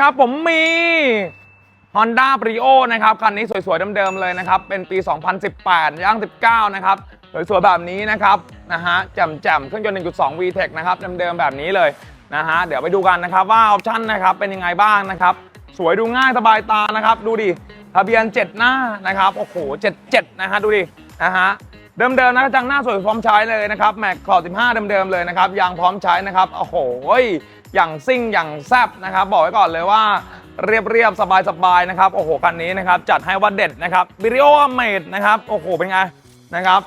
ครับผมมี Honda Brio นะครับ คันนี้สวยๆเดิมๆเลยนะครับ เป็นปี 2018 ย่าง 19 นะครับ สวยๆแบบนี้นะครับนะฮะแจ่มๆเครื่องยนต์ 1.2 VTEC นะครับเดิมๆแบบนี้เลยนะฮะเดี๋ยวไปดูกันนะครับว่าออปชั่นนะครับเป็นยังไงบ้างนะครับ สวยดูง่ายสบายตานะครับ ดูดิทะเบียน 7 หน้านะครับโอ้โห77 นะฮะดูดินะฮะเดิมๆนะจังหน้าสวยพร้อมใช้เลยนะครับแม็กขอบ15 เดิมๆเลยนะครับยางพร้อมใช้นะครับโอ้โห อย่างซิ่งอย่างแซบนะครับ บอกไว้ก่อนเลยว่าเรียบๆสบายๆนะครับโอ้โหคันนี้นะครับจัดให้ว่าเด็ดนะครับบิริโอเมดนะครับโอ้โหเป็นไงนะครับ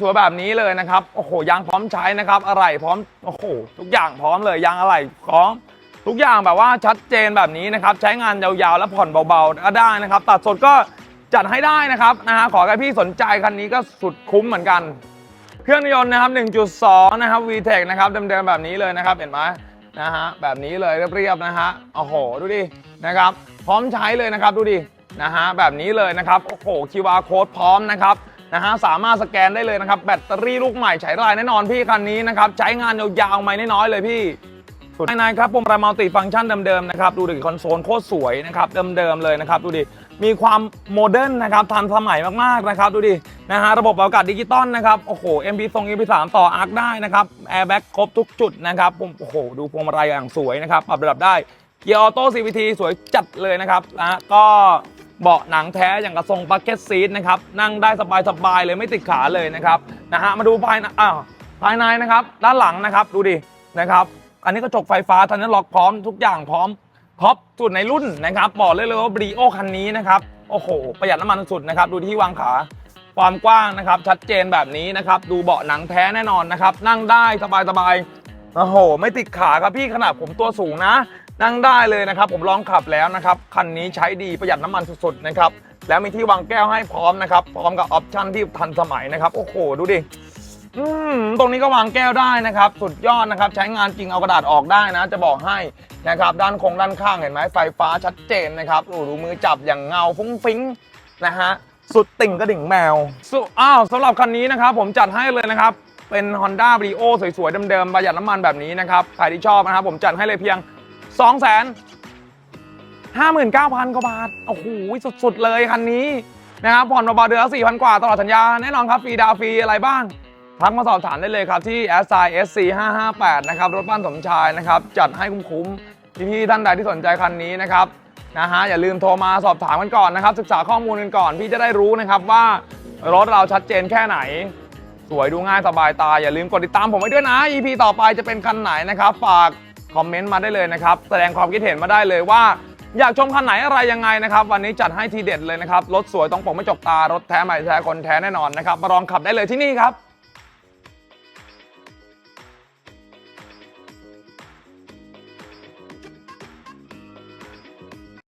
สวยๆแบบนี้เลยนะครับโอ้โหยางพร้อมใช้นะครับอะไรพร้อมโอ้โหทุกอย่างพร้อมเลยยางอะไรพร้อมทุกอย่างแบบว่าชัดเจนแบบนี้นะครับใช้งานยาวๆ และผ่อนเบาๆก็ได้นะครับ ตัดสดก็จัดให้ได้นะครับนะฮะขอให้พี่สนใจคันนี้ก็สุดคุ้มเหมือนกัน เครื่องยนต์นะครับ 1.2 นะครับ VTEC นะครับเดิมๆแบบนี้เลยนะครับเห็นไหม นะฮะแบบนี้เลยเรียบๆนะฮะโอ้โหดูดินะครับ พร้อมใช้เลยนะครับดูดินะฮะแบบนี้เลยนะครับโอ้โห QR code พร้อมนะครับนะฮะสามารถสแกนได้เลยนะครับ แบตเตอรี่ลูกใหม่ใช้ได้แน่นอนพี่คันนี้นะครับใช้งานยาวๆไม่น้อยเลยพี่ภายในครับปุ่มระมัลติฟังก์ชันเดิมๆนะครับดูดิคอนโซลโคตรสวยนะครับเดิมๆเลยนะครับดูดิมีความโมเดิร์นนะครับทันสมัยมากๆนะครับดูดิ นะฮะระบบอากาศดิจิตอลนะครับโอ้โห MP ทรง MP3 ต่ออาร์คได้นะครับแอร์แบ็กครบทุกจุดนะครับโอ้โห ดูพวงมาลัยอย่างสวยนะครับปรับระดับได้เกียร์ออโต้ CVT สวยจัดเลยนะครับนะก็เบาะหนังแท้อย่างกระทรงบักเก็ตซีทนะครับนั่งได้สบายๆเลยไม่ติดขาเลยนะครับนะฮะมาดูภายในอ้าวภายในนะครับด้านหลังนะครับดูดินะครับอันนี้กระจกไฟฟ้าทันนั้นล็อกพร้อมทุกอย่างพร้อมท็อปสุดในรุ่นนะครับบอกเลยเลยว่าบรีโอคันนี้นะครับโอ้โห ประหยัดน้ำมันสุดนะครับดูที่วางขา ความกว้างนะครับ ชัดเจนแบบนี้นะครับ ดูเบาะหนังแท้แน่นอนนะครับ นั่งได้สบายๆโอ้โห ไม่ติดขาครับพี่ขนาดผมตัวสูงนะ นั่งได้เลยนะครับ ผมลองขับแล้วนะครับคันนี้ใช้ดีประหยัดน้ำมันสุดๆนะครับแล้วมีที่วางแก้วให้พร้อมนะครับ พร้อมกับออปชั่นที่ทันสมัยนะครับ โอ้โห ดูดิอืมตรงนี้ก็วางแก้วได้นะครับ สุดยอดนะครับ ใช้งานจริงเอากระดาษออกได้นะ จะบอกให้นะครับ ด้านคงด้านข้างเห็นไหมไฟฟ้าชัดเจนนะครับโอ้ดูมือจับอย่างเงาฟุ้งฟิ้งนะฮะ สุดติ่งกระดิ่งแมวสุอ้าวสำหรับคันนี้นะครับ ผมจัดให้เลยนะครับ เป็น Honda Brio สวยๆ เดิมๆ ประหยัดน้ำมันแบบนี้นะครับ ใครที่ชอบนะครับ ผมจัดให้เลยเพียง 2 5 9 0 0 0กว่าบาท โอ้โห สุดๆ เลยคันนี้นะครับ ผ่อนเบาๆเดือนละ4,000 กว่าตลอดสัญญา แน่นอนครับ ฟรีดาวฟรีอะไรบ้างทักมาสอบถามได้เลยครับ ที่ s i SC 558นะครับ รถบ้านสมชายนะครับ จัดให้คุ้มๆพี่ๆท่านใดที่สนใจคันนี้นะครับ นะฮะอย่าลืมโทรมาสอบถามกันก่อนนะครับ ศึกษาข้อมูลกันก่อน พี่จะได้รู้นะครับว่ารถเราชัดเจนแค่ไหน สวยดูง่ายสบายตา อย่าลืมกดติดตามผมไว้ด้วยนะ EP ต่อไปจะเป็นคันไหนนะครับ ฝากคอมเมนต์มาได้เลยนะครับ แสดงความคิดเห็นมาได้เลยว่า อยากชมคันไหนอะไรยังไงนะครับ วันนี้จัดให้ทีเด็ดเลยนะครับ รถสวยต้องปกไม่จกตารถแท้ใหม่แท้คนแท้แน่นอนนะครับมาลองขับได้เลยที่นี่ครับ